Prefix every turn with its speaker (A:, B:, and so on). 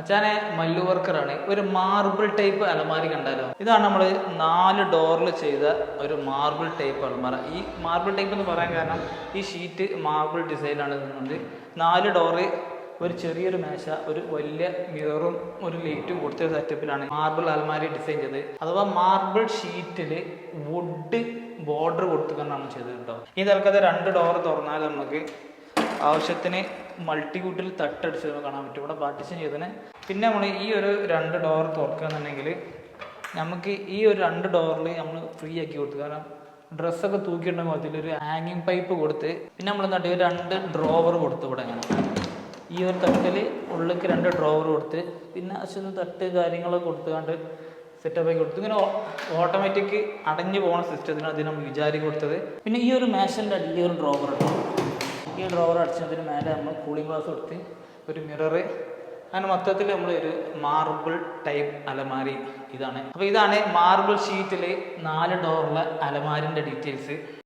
A: അച്ഛനെ മല്ലു വർക്കറാണ്. ഒരു marble type അലമാരി കണ്ടാലോ? ഇതാണ് നമ്മൾ നാല് ഡോറിൽ ചെയ്ത ഒരു മാർബിൾ ടൈപ്പ് അലമാര. ഈ മാർബിൾ ടൈപ്പ് എന്ന് പറയാൻ കാരണം ഈ ഷീറ്റ് മാർബിൾ ഡിസൈനാണ് ഇതുകൊണ്ട് നാല് ഡോറ് ഒരു ചെറിയൊരു മേശ ഒരു വലിയ മിററും ഒരു ലൈറ്റും കൊടുത്ത സെറ്റപ്പിലാണ് മാർബിൾ അലമാരി ഡിസൈൻ ചെയ്തത്. അഥവാ മാർബിൾ ഷീറ്റിൽ വുഡ് ബോർഡർ കൊടുത്തുകൊണ്ടാണ് ചെയ്തത് കേട്ടോ ഈ തൽക്കാലത്ത് രണ്ട് ഡോർ തുറന്നാൽ നമുക്ക് ആവശ്യത്തിന് മൾട്ടിക്യൂട്ടിൽ തട്ടടിച്ച് നമുക്ക് കാണാൻ പറ്റും. ഇവിടെ പാർട്ടിഷൻ ചെയ്തതിന് പിന്നെ നമ്മൾ ഈ ഒരു രണ്ട് ഡോർ തുറക്കുകയെന്നുണ്ടെങ്കിൽ നമുക്ക് ഈ ഒരു രണ്ട് ഡോറിൽ നമ്മൾ ഫ്രീ ആക്കി കൊടുത്തു. കാരണം ഡ്രസ്സൊക്കെ തൂക്കിയിട്ടുണ്ടെങ്കിൽ ഒരു ഹാങ്ങിങ് പൈപ്പ് കൊടുത്ത് പിന്നെ നമ്മൾ ഒരു രണ്ട് ഡ്രോവർ കൊടുത്തു ഇവിടെ ഇങ്ങനെ. ഈ ഒരു തട്ടിൽ ഉള്ളിലേക്ക് രണ്ട് ഡ്രോവർ കൊടുത്ത് പിന്നെ അച്ഛന് തട്ട് കാര്യങ്ങളൊക്കെ കൊടുത്തുകൊണ്ട് സെറ്റപ്പ് ആക്കി കൊടുത്തു. ഇങ്ങനെ ഓട്ടോമാറ്റിക് അടഞ്ഞു പോകുന്ന സിസ്റ്റത്തിന് അതിന് നമ്മൾ വിചാരി കൊടുത്തത്. പിന്നെ ഈ ഒരു മേശന്റെ അടിയിൽ ഒരു ഡ്രോവർ ഉണ്ട്. ഈ ഡ്രോവർ അടിച്ചതിന് മേലെ നമ്മൾ കൂളിംഗ് ഗ്ലാസ് കൊടുത്ത് ഒരു മിറർ അങ്ങനെ മൊത്തത്തിൽ നമ്മൾ ഒരു മാർബിൾ ടൈപ്പ് അലമാരി ഇതാണ്. അപ്പോൾ ഇതാണ് മാർബിൾ ഷീറ്റിൽ നാല് ഡോറുള്ള അലമാരിന്റെ ഡീറ്റെയിൽസ്